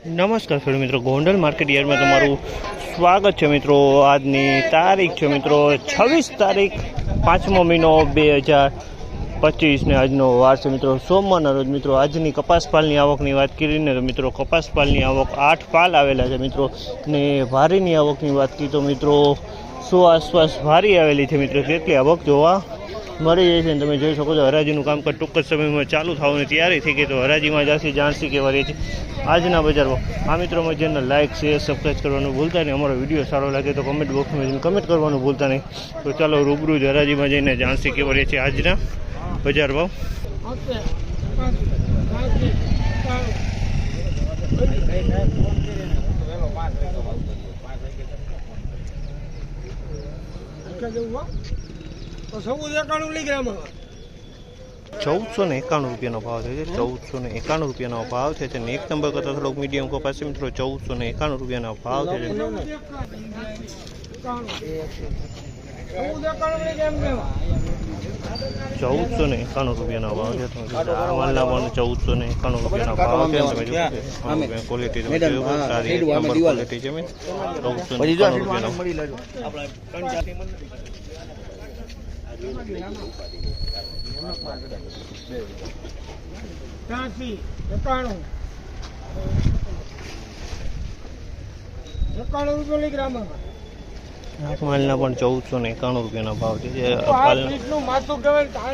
નમસ્કાર ખેડૂત મિત્રો, ગોંડલ માર્કેટ યાર્ડમાં તમારું સ્વાગત છે મિત્રો. આજની તારીખ છે મિત્રો, છવ્વીસ તારીખ, પાંચમો મહિનો બે હજાર પચીસને આજનો વાર છે મિત્રો. સોમવારના રોજ મિત્રો, આજની કપાસ પાલની આવકની વાત કરીને તો મિત્રો, કપાસ પાલની આવક આઠ પાલ આવેલા છે મિત્રો. ને ભારીની આવકની વાત કરી તો મિત્રો, સો આસપાસ ભારી આવેલી છે મિત્રો. કેટલી આવક જોવા મળી જાય છે અને તમે જોઈ શકો છો, હરાજીનું કામકાજ ટૂંક જ સમયમાં ચાલુ થવાની તૈયારી થઈ ગઈ તો હરાજીમાં જાસી જાણસી કે વળી છે. આજના બજારમાં આ મિત્રોમાં જેને લાઇક શેર સબસ્ક્રાઈબ કરવાનું ભૂલતા નહીં. અમારો વીડિયો સારો લાગે તો કમેન્ટ બોક્સમાં જઈને કમેન્ટ કરવાનું ભૂલતા નહીં. તો ચાલો રૂબરૂ જ હરાજીમાં જઈને જાણસી કે વળી છે આજના બજાર ભાવ. ચૌદસો ને એકાણું રૂપિયાનો ભાવ છે. ચૌદસો ને એકાણું રૂપિયાનો ભાવ છે. અને એક નંબર કરતાં થોડોક મીડિયમ કપાસ છે. મિત્રો ચૌદસો ને એકાણું રૂપિયાનો ભાવ છે. ચૌદસો ને એકાણું રૂપિયાનો ભાવ છે. માલના પણ ચૌદસો ને એકાણું રૂપિયાનો ભાવ છે. ક્વોલિટી તમે સારી નંબર ક્વોલિટી છે ચૌદસો ને એકાણું રૂપિયાનો. ત્યાંસી એકાણું એકાણું રૂપિયા લઈ ગ્રામ માલના પણ ચૌદસો ને એકાણું રૂપિયાનો ભાવ છે જે પાલના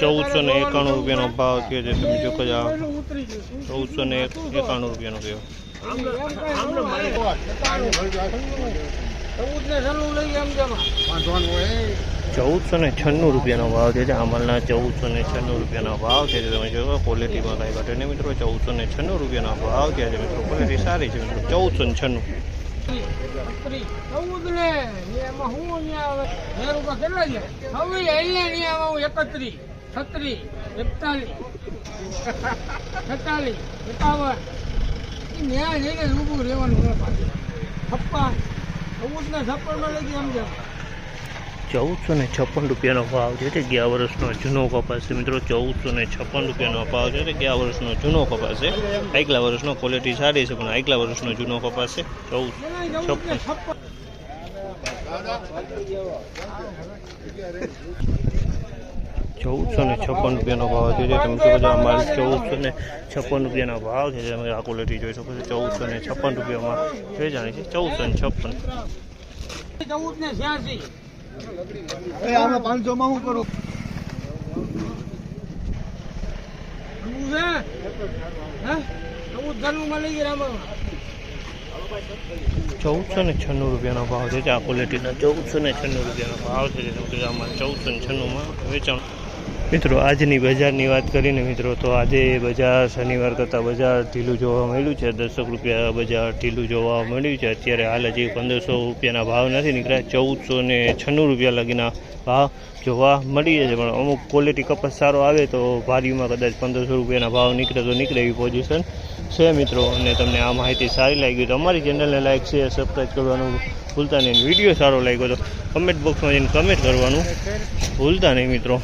ચૌદસો ને એકાણું રૂપિયાનો ભાવ છે જે તમે જો કે આ ઉતરી ગયું ચૌદસો ને એકાણું રૂપિયાનો કહેવાય ચૌદ ને છન્નું લઈ એમ જમા. ચૌદસો ને છન્નું રૂપિયાનો ભાવ છે. જે અમલના ચૌદસો ને છન્નું રૂપિયાનો ભાવ છે. તમે જોયો ક્વોલિટીમાં કાંઈ ઘટે નહીં મિત્રો. ચૌદસો ને છન્નું રૂપિયાનો ભાવ છે મિત્રો. ક્વોલિટી સારી છે મિત્રો. ચૌદસો ને છન્નું એકત્રીસ, છત્રીસ, એકતાલીસ, છતાલીસ, એકાવન. ન્યાય લઈને જ ઊભું રહેવાનું છપ્પન ચૌદ ને છપ્પનમાં લઈ ગયા એમ જમા ચૌદસો ને છપ્પન રૂપિયાનો ભાવ છે તે ગયા વર્ષનો જૂનો કપાસ છે. મિત્રો, ચૌદસો ને છપ્પન રૂપિયાનો ભાવ છે તે ગયા વર્ષનો જૂનો કપાસ છે. આગલા વર્ષનો ક્વોલિટી સારી છે, પણ આગલા વર્ષનો જૂનો કપાસ છે. ચૌદ છપ્પન. ચૌદસો ને છપ્પન રૂપિયાનો ભાવ છે જે તમે શું છો ચૌદસો ને છપ્પન રૂપિયાનો ભાવ છે. તમે આ ક્વોલિટી જોઈ શકો છો. ચૌદસો ને છપ્પન રૂપિયામાં વેચાણી છે ચૌદસો ને છપ્પન. ચૌદ ને છ્યાસી. આમાં પાંચસો માં હું? કરું ચૌદસો ને છન્નું રૂપિયાનો ભાવ છે. આ ક્વોલિટીના ચૌદસો ને છન્નું રૂપિયાનો ભાવ છે. ચૌદસો ને છન્નુંમાં વેચાણ મિત્રો, આજની બજારની વાત કરીને મિત્રો, તો આજે બજાર શનિવાર કરતાં બજાર ઢીલું જોવા મળ્યું છે. દસક રૂપિયા બજાર ઢીલું જોવા મળ્યું છે. અત્યારે હાલ હજી પંદરસો રૂપિયાના ભાવ નથી નીકળ્યા. ચૌદસો ને છન્નું રૂપિયા લગીના ભાવ જોવા મળી છે. પણ અમુક ક્વોલિટી કપાસ સારો આવે તો ભારીમાં કદાચ પંદરસો રૂપિયાના ભાવ નીકળે તો નીકળે એવી પોઝિશન છે મિત્રો. અને તમને આ માહિતી સારી લાગી તો અમારી ચેનલને લાઈક શેર સબસ્ક્રાઈબ કરવાનું ભૂલતા નહીં. વીડિયો સારો લાગ્યો તો કમેન્ટ બોક્સમાં જઈને કમેન્ટ કરવાનું ભૂલતા નહીં મિત્રો.